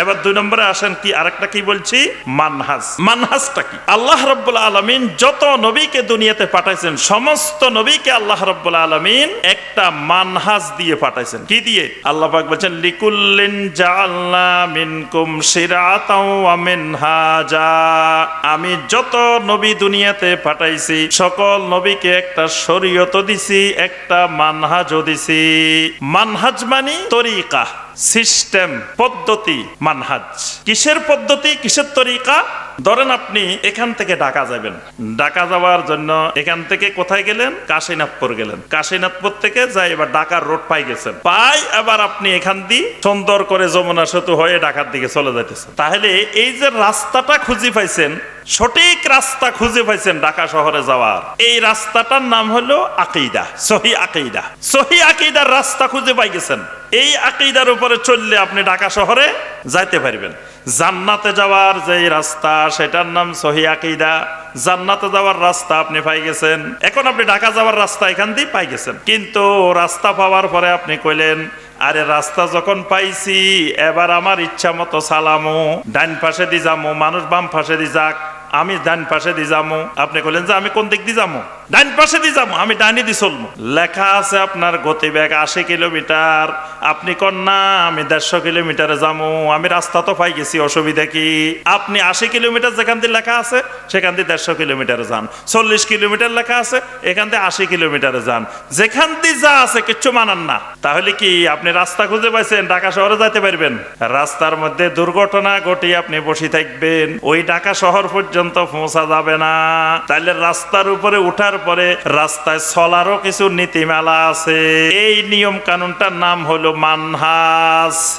এবার দুই নম্বরে আসেন কি, আরেকটা কি বলছি? মানহাজ। মানহাজটা কি? আল্লাহ রব্বুল আলমিন যত নবীকে দুনিয়াতে পাঠাইছেন, সমস্ত নবীকে আল্লাহ রব্বুল আলমিন একটা মানহাজ দিয়ে পাঠাইছেন। কি দিয়ে? আল্লাহ পাক বলছেন, লিকুল্লিন জাআলনা মিনকুম মিনহাজা। আমি যত নবী দুনিয়াতে পাঠাইছি, সকল নবীকে একটা শরীয়ত দিছি, একটা মানহাজও দিছি। মানহাজ মানে তরিকা। সিস্টেম পদ্ধতি মানহাজ। কিসের পদ্ধতি কিসের তরিকা? ধরেন আপনি এখান থেকে ঢাকা যাবেন। ঢাকা যাওয়ার জন্য এখান থেকে কোথায় গেলেন? কাশীনাথপুর গেলেন। কাশীনাথপুর থেকে যাই এবার ঢাকার রোড পাই গেছেন। পাই এবার আপনি এখান দিয়ে সুন্দর করে যমুনা সেতু হয়ে ঢাকার দিকে চলে যাইতেছেন। তাহলে এই যে রাস্তাটা খুঁজে পাইছেন, সঠিক রাস্তা খুঁজে পাইছেন ঢাকা শহরে যাওয়ার। এই রাস্তাটার নাম হলো আকিদা, সহি আকিদা। সহি আকিদার রাস্তা খুঁজে পাই গেছেন। এই আকিদার উপরে চললে আপনি ঢাকা শহরে যাইতে পারবেন। জান্নাতে যাওয়ার যে রাস্তা সেটার নাম সহি আকিদা। জান্নাতে যাওয়ার রাস্তা আপনি পাই গেছেন। এখন আপনি ঢাকা যাওয়ার রাস্তা এখান দিয়ে পাই গেছেন। কিন্তু রাস্তা পাওয়ার পরে আপনি কইলেন, আরে রাস্তা যখন পাইছি, এবার আমার ইচ্ছা মতো সালামু। ডান পাশে দি যামু, মানুষ বাম পাশে দি যাক, আমি ডান পাশে দি যামু। আপনি কইলেন যে, আমি কোন দিক দিয়ে যামু? ডান পাশে দি যামু আমি ডানি দি চলমু লেখা আছে আপনার গতি গতিবেগ আশি কিলোমিটার। আপনি কন না আমি দেড়শো কিলোমিটারে যাব, আমি রাস্তা তো পাই গেছি, অসুবিধা কি? আপনি আশি কিলোমিটার যেখান দিয়ে লেখা আছে, সেখান দিয়ে দেড়শো কিলোমিটারে যান। চল্লিশ কিলোমিটার লেখা আছে, এখান দিয়ে আশি কিলোমিটারে যান। যেখান দিয়ে যা আছে, কিচ্ছু মানান না। তাহলে কি আপনি রাস্তা খুঁজে পাইছেন? ঢাকা শহরে যাইতে পারবেন। রাস্তার মধ্যে দুর্ঘটনা ঘটিয়ে আপনি বসে থাকবেন। ওই ঢাকা শহর পর্যন্ত পৌঁছা যাবে না। তাহলে রাস্তার উপরে উঠার পরে রাস্তায় চলারও কিছু নীতিমালা আছে। এই নিয়ম কানুনটার নাম হলো মানহাজ।